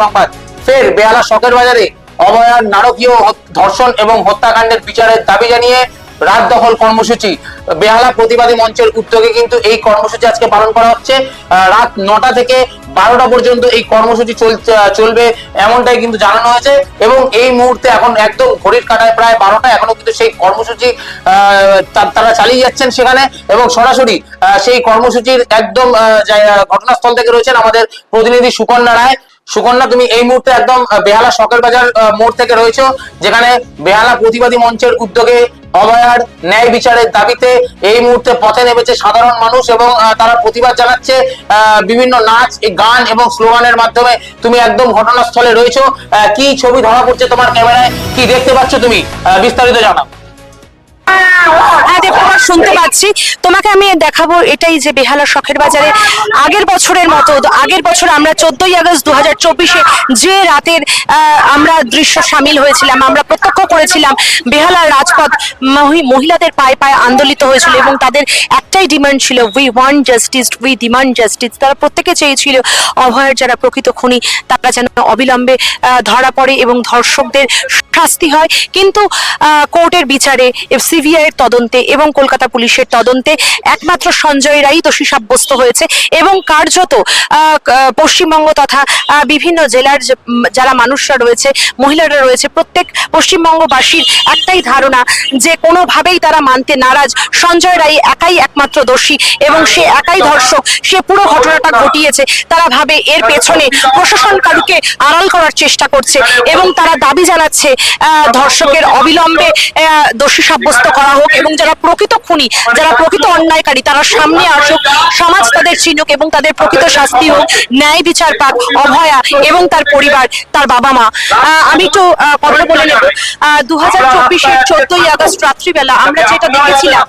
সংবাদ। ফের বেহালা শখের বাজারে অভয়ার নারকীয় ধর্ষণ এবং হত্যাকাণ্ডের বিচারের দাবি জানিয়ে রাত দখল কর্মসূচি। বেহালা প্রতিবাদী মঞ্চের উদ্যোগে কিন্তু এই কর্মসূচি আজকে পালন করা হচ্ছে। রাত নটা থেকে বারোটা পর্যন্ত এই কর্মসূচি চলবে এমনটাই কিন্তু জানানো হয়েছে এবং এই মুহূর্তে এখন একদম ঘড়ির কাটায় প্রায় বারোটা এখনও কিন্তু সেই কর্মসূচি তারা চালিয়ে যাচ্ছেন সেখানে এবং সরাসরি সেই কর্মসূচির একদম ঘটনাস্থল থেকে রয়েছেন আমাদের প্রতিনিধি সুকন্যা রায়। সুকন্যা, তুমি এই মুহূর্তে একদম বেহালা সকের বাজার মোড় থেকে রয়েছো, যেখানে বেহালা প্রতিবাদী মঞ্চের উদ্যোগে অভয়ার ন্যায় বিচারের দাবিতে এই মুহূর্তে পথে নেমেছে সাধারণ মানুষ এবং তারা প্রতিবাদ জানাচ্ছে বিভিন্ন নাচ গান এবং স্লোগানের মাধ্যমে তুমি একদম ঘটনাস্থলে রয়েছো। কি ছবি ধরা পড়ছে তোমার ক্যামেরায়? কি দেখতে পাচ্ছ তুমি? বিস্তারিত জানাও। শুনতে পাচ্ছি। তোমাকে আমি দেখাবো এটাই যে বেহালা শখের বাজারে। আগের বছরের মতো, আগের বছর আমরা চোদ্দই আগস্ট দু হাজার চব্বিশে যে রাতের আমরা দৃশ্য সামিল হয়েছিলাম, আমরা প্রত্যক্ষ করেছিলাম রাজপথ মহিলাদের পায়ে পায়ে আন্দোলিত হয়েছিল এবং তাদের একটাই ডিমান্ড ছিল we want justice we demand justice তারা প্রত্যেকে চেয়েছিল, অভয়ের যারা প্রকৃত খুনি, তারা যেন অবিলম্বে ধরা পড়ে এবং ধর্ষকদের শাস্তি হয়। কিন্তু কোর্টের বিচারে সিবিআই এর তদন্তে এবং কলকাতা পুলিশের তদন্তে একমাত্র সঞ্জয় রাই দোষী সাব্যস্ত হয়েছে এবং কার্যত পশ্চিমবঙ্গ তথা বিভিন্ন জেলার যারা মানুষরা রয়েছে, মহিলারা রয়েছে, প্রত্যেক পশ্চিমবঙ্গবাসীর একটাই ধারণা যে কোনোভাবেই তারা মানতে নারাজ। সঞ্জয় রাই একাই একমাত্র দোষী এবং সে একাই ধর্ষক। সে পুরো ঘটনাটা ঘটিয়েছে। তারা ভাবে এর পেছনে প্রশাসন কারুকে আড়াল করার চেষ্টা করছে এবং তারা দাবি জানাচ্ছে ধর্ষকের অবিলম্বে দোষী সাব্যস্ত করা হোক এবং যারা প্রকৃত খুনি যারা প্রকৃত অন্যায়কারী তারা সামনে আসুক সমাজ তাদের চিনুক এবং তাদের প্রকৃত শাস্তি হোক ন্যায় বিচার পাক অভয়া এবং তার পরিবার তার বাবা মা। আমি একটু কথা বলে নেব। দু হাজার চব্বিশের চোদ্দই আগস্ট রাত্রিবেলা আমরা যেটা দেখেছিলাম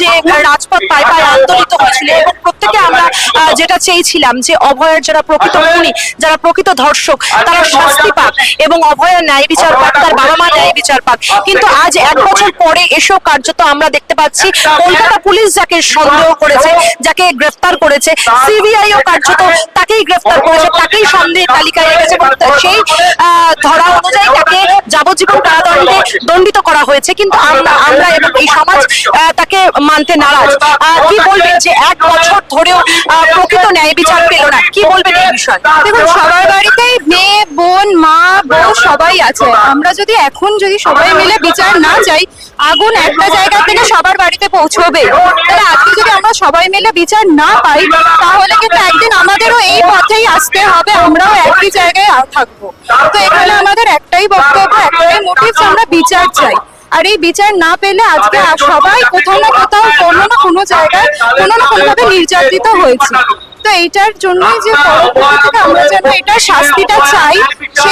যে রাজপথ পায়ে পায়ে আন্দোলিত হয়েছিল এবং প্রত্যেকে আমরা যেটা চেয়েছিলাম যে অভয়ের যারা প্রকৃত খুনি যারা প্রকৃত ধর্ষক তারা শাস্তি পাক এবং অভয়ের ন্যায় বিচার পাক তার বাবা মা ন্যায় বিচার পাক। কিন্তু আজ এক বছর পরে এসেও কার্যত আমরা দেখতে পাচ্ছি। কলকাতা পুলিশ যাকে সন্দেহ করেছে যাকে গ্রেফতার করেছে সিবিআই ও কার্যত তাকেই গ্রেফতার করেছে তাকেই সন্দেহের তালিকায় রেখেছে এবং সেই ধরা অনুযায়ী তাকে যাবজ্জীবন কারাদণ্ডে দণ্ডিত করা হয়েছে। কিন্তু আমরা আমরা এবং এই সমাজ তাকে মানতে নারাজ। কি বলবেন যে এক বছর ধরেও প্রকৃত ন্যায় বিচার পেল না? কি বলবেন এই বিষয়ে? দেখুন সবার বাড়িতেই মেয়ে সবাই আছে। আমরা যদি এখন যদি সবাই মিলে বিচার না চাই, আগুন একটা জায়গা থেকে সবার বাড়িতে পৌঁছবে। তাহলে আজকে যদি আমরা সবাই মিলে বিচার না পাই, তাহলে কিন্তু একদিন আমাদেরও এই পথেই আসতে হবে, আমরাও একই জায়গায় থাকব। তো এখানে আমাদের একটাই বক্তব্য, একটাই মোটিভ আমরা বিচার চাই। আর এই বিচার না পেলে আজকে সবাই কোথাও না কোথাও কোনো না কোনো জায়গায় কোনো না কোনো ভাবে নির্যাতিত হয়েছে। তো এইটার জন্যই যে পরবর্তী থেকে আমরা যেন এটার শাস্তিটা চাই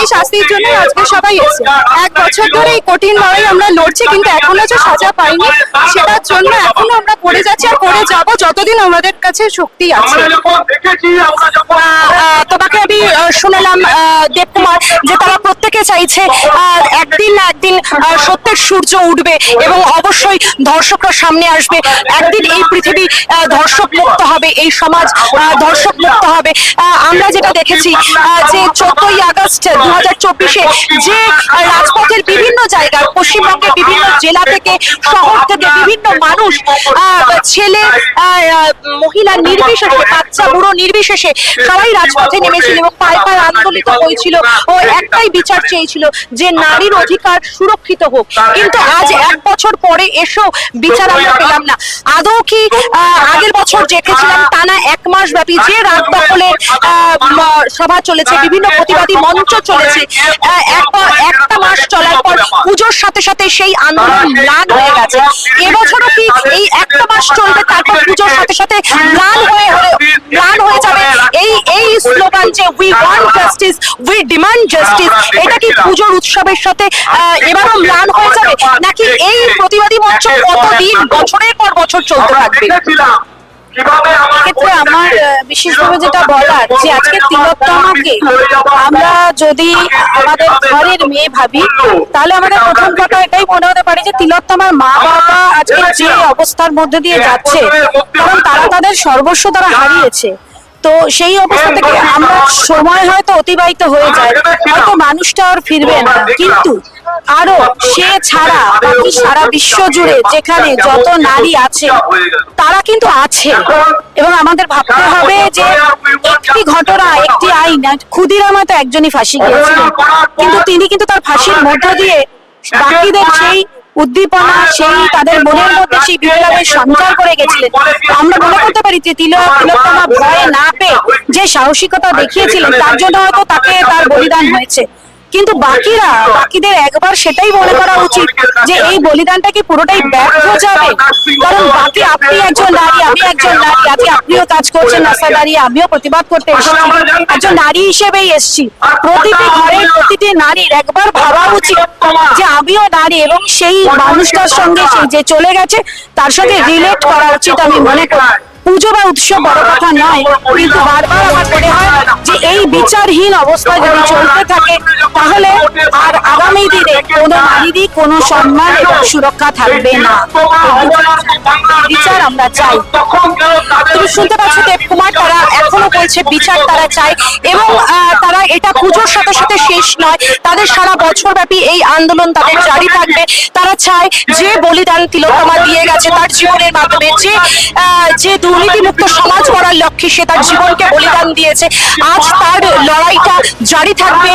সেই শাস্তির জন্য আজকে সবাই এসে এক বছর ধরে এই কঠিন লড়াই আমরা লড়ছি কিন্তু এখনও যে সাজা পাইনি সেটার জন্য এখনও আমরা করে যাচ্ছি আর করে যাব যতদিন আমাদের কাছে শক্তি আছে। তোমাকে আমি শুনলাম দেবকুমার যে তারা প্রত্যেকে চাইছে একদিন না একদিন সত্যের সূর্য উঠবে এবং অবশ্যই ধর্ষকরা সামনে আসবে। একদিন এই পৃথিবী ধর্ষক মুক্ত হবে এই সমাজ ধর্ষক মুক্ত হবে। আহ, আমরা যেটা দেখেছি যে চোদ্দই আগস্ট যে রাজপথের বিভিন্ন জায়গায়, পশ্চিমবঙ্গের বিভিন্ন জেলা থেকে, শহর থেকে বিভিন্ন মানুষ ছেলে মহিলা নির্বিশেষে, বাচ্চা, বুড়ো নির্বিশেষে সবাই রাজপথে নেমেছিল এবং পায়ে পায়ে আন্দোলিত হয়েছিল ও একটাই বিচার চেয়েছিল যে নারীর অধিকার সুরক্ষিত হোক। কিন্তু আজ এক বছর পরে এসেও বিচার আমরা পেলাম না। আদৌ কি আগের বছর দেখেছিলাম টানা এক মাস ব্যাপী যে রাত দখলের সভা চলেছে, বিভিন্ন প্রতিবাদী মঞ্চ চলেছে। একটা মাস চলার পর পুজোর সাথে সাথে সেই আন্দোলন ম্লান হয়ে গেছে। এবছরও কি এই একটা মাস চলবে তারপর পুজোর সাথে সাথে ম্লান হয়ে ম্লান হয়ে যাবে। এই এই স্লোগান যে we want justice we demand justice এটা কি পুজোর উৎসবের সাথে এবারও ম্লান হয়ে যাবে? নাকি এই প্রতিবাদী মঞ্চ কতদিন বছরের পর বছর চলতে থাকবে? ক্ষেত্রে আমার বিশেষভাবে যেটা বলার যে আজকে তিলোত্তমাকে আমরা যদি আমাদের ঘরের মেয়ে ভাবি তাহলে আমাদের প্রথম কথা এটাই মনে হতে পারে যে তিলোত্তমার মা বাবা আজকে যে অবস্থার মধ্যে দিয়ে যাচ্ছে কারণ তারা তাদের সর্বস্ব তারা হারিয়েছে। তো সেই অবস্থা থেকে আমরা সময় হয়তো অতিবাহিত হয়ে যায়। হয়তো মানুষটা আর ফিরবে না। কিন্তু আরও সে ছাড়া বাকি সারা বিশ্ব জুড়ে যেখানে যত নারী আছে, তারা কিন্তু আছে। এবং আমাদের ভাবতে হবে যে একটি ঘটনা, একটি আইন ক্ষুদিরাম হয়তো একজনই ফাঁসি গিয়েছিলেন কিন্তু তিনি কিন্তু তার ফাঁসির মধ্য দিয়ে বাকিদের সেই উদ্দীপনা সেই তাদের মনের মধ্যে সেই বিপ্লবের সঞ্চার করে গেছিলেন। আমরা মনে করতে পারি যে তিলক তিলোত্তমা ভয় না পেয়ে যে সাহসিকতা দেখিয়েছিলেন তার জন্য হয়তো তাকে তার বলিদান হয়েছে। কিন্তু বাকিরা, বাকিদের একবার সেটাই মনে করা উচিত যে এই বলিদানটা কি পুরোটাই ব্যর্থ যাবে কারণ বাকি আপনি একজন নারী, আমি একজন নারী, আজকে আপনিও কাজ করছেন রাস্তায় দাঁড়িয়ে আমিও প্রতিবাদ করতে এসেছি। একজন নারী হিসেবেই এসেছি। প্রতিটি ঘরের প্রতিটি নারীর একবার ভাবা উচিত যে আমিও নারী এবং সেই মানুষটার সঙ্গে সেই যে চলে গেছে, তার সঙ্গে রিলেট করা উচিত আমি মনে করি। পুজো বা উৎসব বড় কথা নয় কিন্তু বারবার আমার মনে হয় যে এই বিচারহীন অবস্থা যদি চলতে থাকে তাহলে আগামী দিনে কোনো নারীরই কোনো সম্মান এবং সুরক্ষা থাকবে না। বিচার আমরা চাই। তুমি শুনতে পাচ্ছ দেবকুমার তারা এখনও বলছে, বিচার তারা চায় এবং তারা এটা পুজোর সাথে সাথে শেষ নয়। তাদের সারা বছর ব্যাপী এই আন্দোলন তাদের জারি থাকবে। তারা চায় যে বলিদান তিলোত্তমা দিয়ে গেছে তার জীবনের মাধ্যমে, যে যে দুর্নীতিমুক্ত সমাজ করার লক্ষ্যে সে তার জীবনকে বলিদান দিয়েছে। আজ তার লড়াইটা জারি থাকবে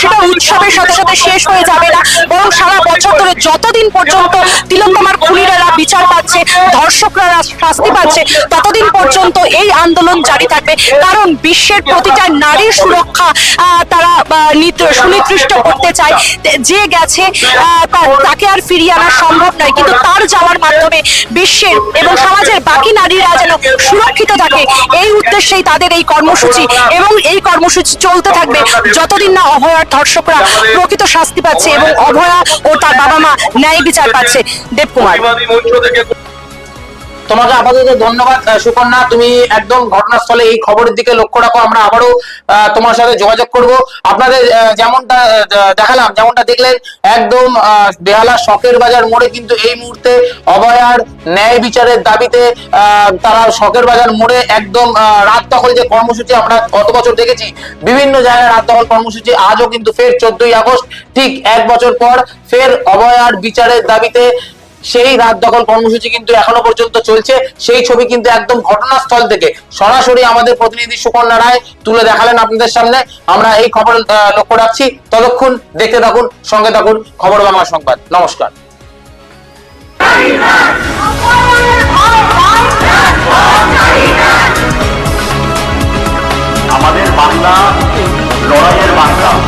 সেটা উৎসবের সাথে সাথে শেষ হয়ে যাবে না। বরং সারা বছর ধরে যতদিন পর্যন্ত তিলোত্তমার খুনিরা বিচার পাচ্ছে ধর্ষকরা শাস্তি পাচ্ছে, ততদিন পর্যন্ত এই আন্দোলন জারি থাকবে। কারণ বিশ্বের প্রতিটা নারীর সুরক্ষা তারা সুনির্দিষ্ট করতে চায়। যে গেছে তাকে আর ফিরিয়ে আনা সম্ভব নয়। কিন্তু তার যাওয়ার মাধ্যমে বিশ্বের এবং সমাজের বাকি নারীরা যেন সুরক্ষিত থাকে, এই উদ্দেশ্যেই তাদের এই কর্মসূচি এবং এই কর্মসূচি চলতে থাকবে। যতদিন না অভয়ার ধর্ষকরা প্রকৃত শাস্তি পাচ্ছে এবং অভয়া ও তার বাবা মা ন্যায় বিচার পাচ্ছে। দেবকুমার। তোমাকে আপাতত ধন্যবাদ সুকন্যা। তুমি একদম ঘটনাস্থলে এই খবরের দিকে লক্ষ্য রাখো, আমরা আবারও তোমার সাথে যোগাযোগ করব। আপনাদের যেমনটা দেখালাম, যেমনটা দেখলেন, একদম বেহালা শখের বাজার মোড়ে কিন্তু এই মুহূর্তে অভয়ার ন্যায় বিচারের দাবিতে তারা শখের বাজার মোড়ে একদম রাত দখল যে কর্মসূচি আমরা গত বছর দেখেছি, বিভিন্ন জায়গায় রাত দখল কর্মসূচি আজও কিন্তু ফের চোদ্দই আগস্ট, ঠিক এক বছর পর ফের অভয়ার বিচারের দাবিতে সেই রাত দখল কর্মসূচি কিন্তু এখনও পর্যন্ত চলছে। সেই ছবি কিন্তু একদম ঘটনাস্থল থেকে সরাসরি আমাদের প্রতিনিধি সুকন্যা রায় তুলে দেখালেন আপনাদের সামনে। আমরা এই খবর লক্ষ্য রাখছি। ততক্ষণ দেখতে থাকুন, সঙ্গে থাকুন খবর বাংলা সংবাদ। নমস্কার। আমাদের বাংলা, লড়াইয়ের বাংলা।